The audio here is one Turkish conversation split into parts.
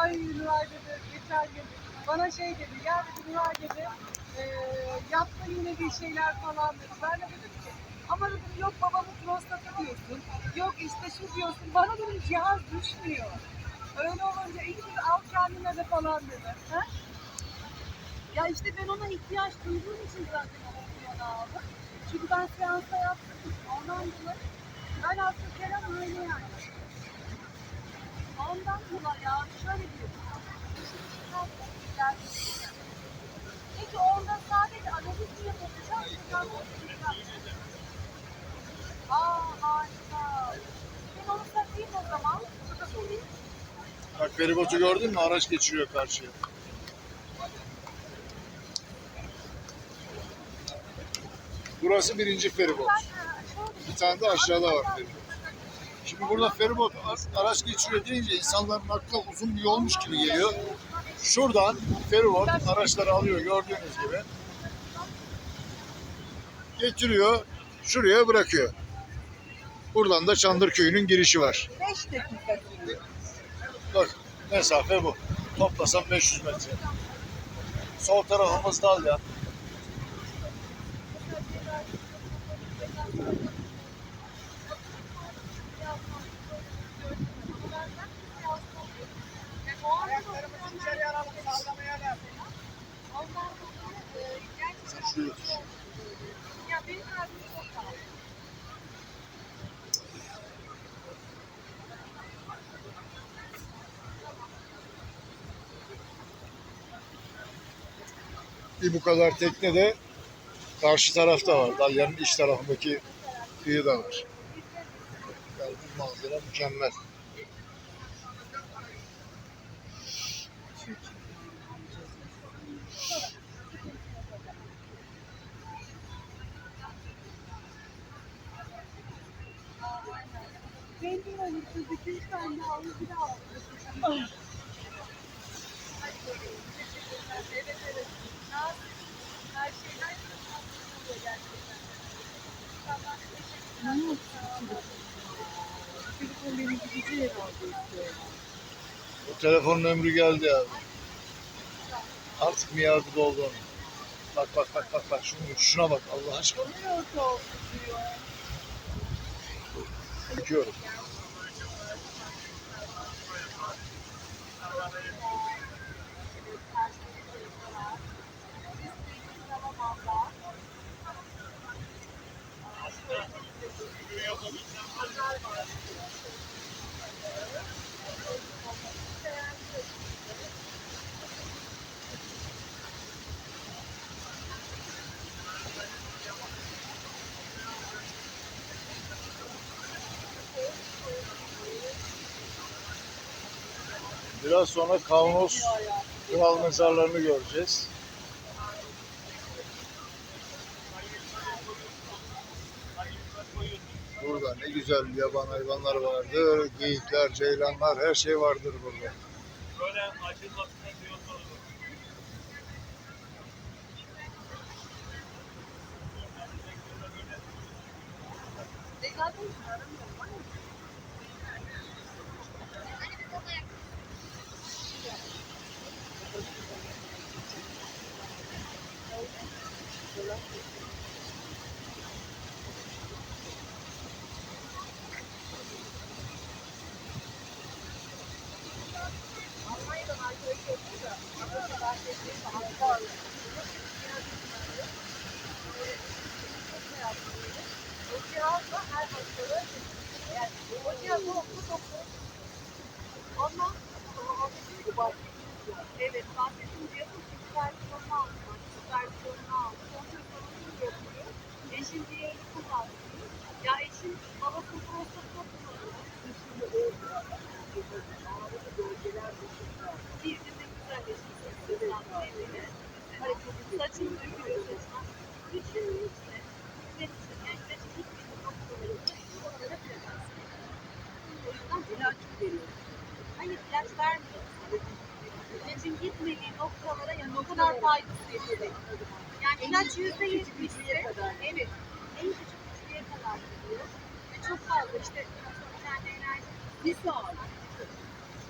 Ay Nuray dedi geçen gün bana şey dedi ya dedi Nuray dedi e, yapma yine bir şeyler falan dedi. Ben de dedim ki ama dedim yok babamın prostatı diyorsun. Yok işte şu diyorsun. Bana dedim cihaz düşmüyor. Öyle olunca iyi dedi al kendine de falan dedi. Ha? Ya işte ben ona ihtiyaç duyduğum için zaten o piyano aldım. Çünkü ben seansta yaptım. Ondan dolayı ben aslında Kerem öyle yani. Ondan dolayı ya şöyle diyor. Peki orada sadece analiz mi bakacağız. Aa harika. Ben onu satayım o zaman. Bak feribotu gördün mü? Araç geçiriyor karşıya. Burası birinci feribot. Bir tane de aşağıda var feribot. Şimdi burada feribot araç geçiriyor deyince insanların aklına uzun bir yolmuş gibi geliyor. Şuradan feribot araçları alıyor gördüğünüz gibi. Getiriyor, şuraya bırakıyor. Buradan da Çandırköy'ünün girişi var. 5 dakika sürüyor. Bak mesafe bu. Toplasam 500 metre. Sol tarafımız Dalyan. Sağ Bir bu kadar tekne de karşı tarafta var. Dalyanın iç tarafındaki kıyıda var. Yani bu manzara mükemmel. Bu telefonun ömrü geldi abi. Artık miyadı doldu onun. Bak bak bak bak bak şunu, şuna bak Allah aşkına. de ouro. Biraz sonra Kavnos Kral mezarlarını göreceğiz. Burada ne güzel yaban hayvanlar vardır. Geyikler, ceylanlar her şey vardır burada. Böyle açılmasına olur. O cihazla her hastalığı yani o cihazla o doktor ondan sonra o dedi ki Evet, bahsettiğim cihazın Washington. İlaç yüzde yetmişse evet en küçük küçüğe kadar gidiyor. Ve çok fazla işte tane enerji bir saat.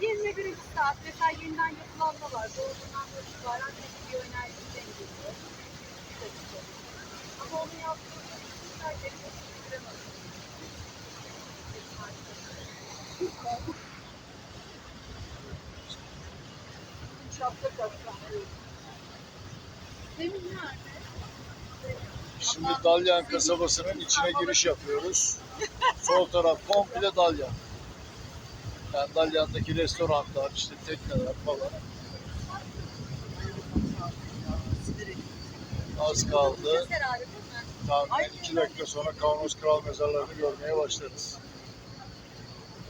21. saat mesela yeniden yapılanma var. Doğduğundan da itibaren bir yönelti dengeliyor. Ama onu yaptığımızda götüremez. Şapka kaptan. Demin nerede? Şimdi Dalyan kasabasının içine giriş yapıyoruz. Sol taraf komple Dalyan. Yani Dalyan'daki restoranlar, işte tekneler falan. Az kaldı. Tahminen iki dakika sonra Kavanoz Kral mezarlarını görmeye başlarız.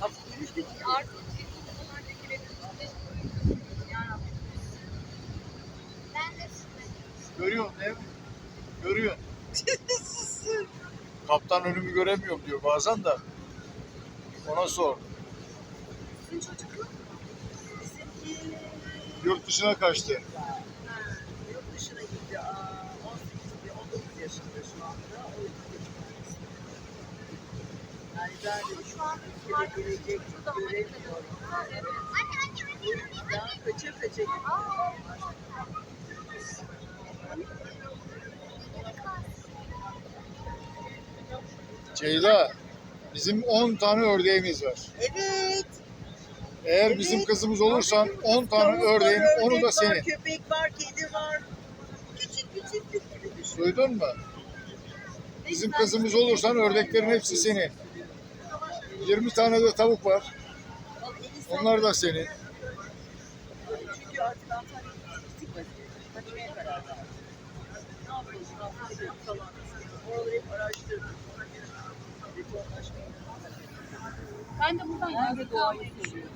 Artık bir falan çekilebilir. Yani Görüyorsun değil mi? Görüyorsun. Kaptan önümü göremiyorum diyor bazen de. Ona sor. Yurt dışına kaçtı. yurt dışına gitti. Aa, 18 ve 19 yaşında şu anda. O yüzden yani ben Şu an ülkede gelecek göremiyorum. Kaça kaça Aa, Ceyda, bizim 10 tane ördeğimiz var. Evet. Eğer bizim kızımız olursan 10 tane ördeğin onu da var, senin. Köpek var, kedi var. Küçük küçük gibi düşün. Duydun mu? Bizim kızımız olursan ördeklerin hepsi senin. 20 tane de tavuk var. Onlar da senin. Çünkü artık karar verdik. Ne? Falan. Oraları hep araştırdık. Ben de buradan yazdık almayı düşünüyorum.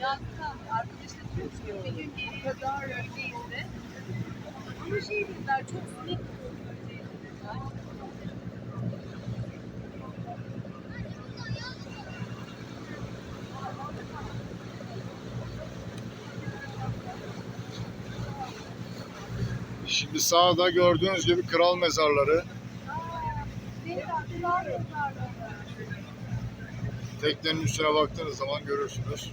Yazdık almayı. Arkadaşlar diyor ki bir gün kadar öyleyse. Ama şey dediler çok sinek. Şimdi sağda gördüğünüz gibi kral mezarları. Teknenin üstüne baktığınız zaman görürsünüz.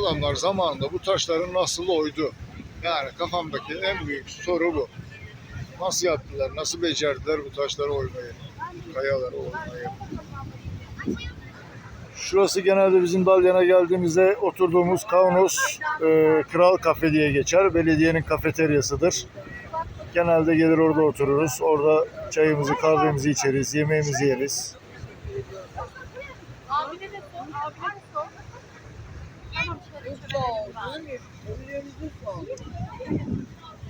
Adamlar zamanında bu taşları nasıl oydu? Yani kafamdaki en büyük soru bu. Nasıl yaptılar, nasıl becerdiler bu taşları oymayı, kayaları oymayı? Şurası genelde bizim Dalyan'a geldiğimizde oturduğumuz Kaunos e, Kral Kafe diye geçer. Belediyenin kafeteryasıdır. Genelde gelir orada otururuz. Orada çayımızı, kahvemizi içeriz, yemeğimizi yeriz.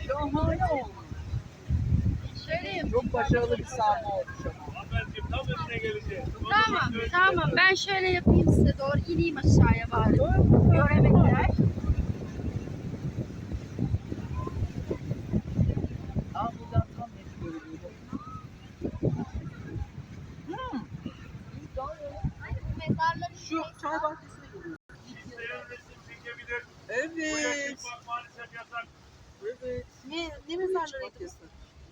Şahane olmuş. Şöyle yap. Çok başarılı bir sahne olmuş ama. Tamam, tamam. Ben şöyle yapayım size doğru ineyim aşağıya bari. Göremediler. Aa buradan tam net görünüyor. Hmm. Mezarları Şu çay bahçesine geliyor. İsteyen resim çekebilir. Bu Evet. Evet. Ne, ne mezarlarıydı? Çıkmak yasak.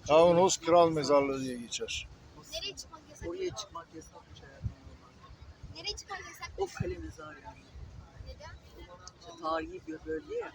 Kaunos Kral Mezarlığı diye geçer. Nereye çıkmak yasak? Oraya çıkmak yasakmış hayatım. Nereye çıkmak yasak? O kale mezar yani. Neden? İşte tarihi bir bölge ya.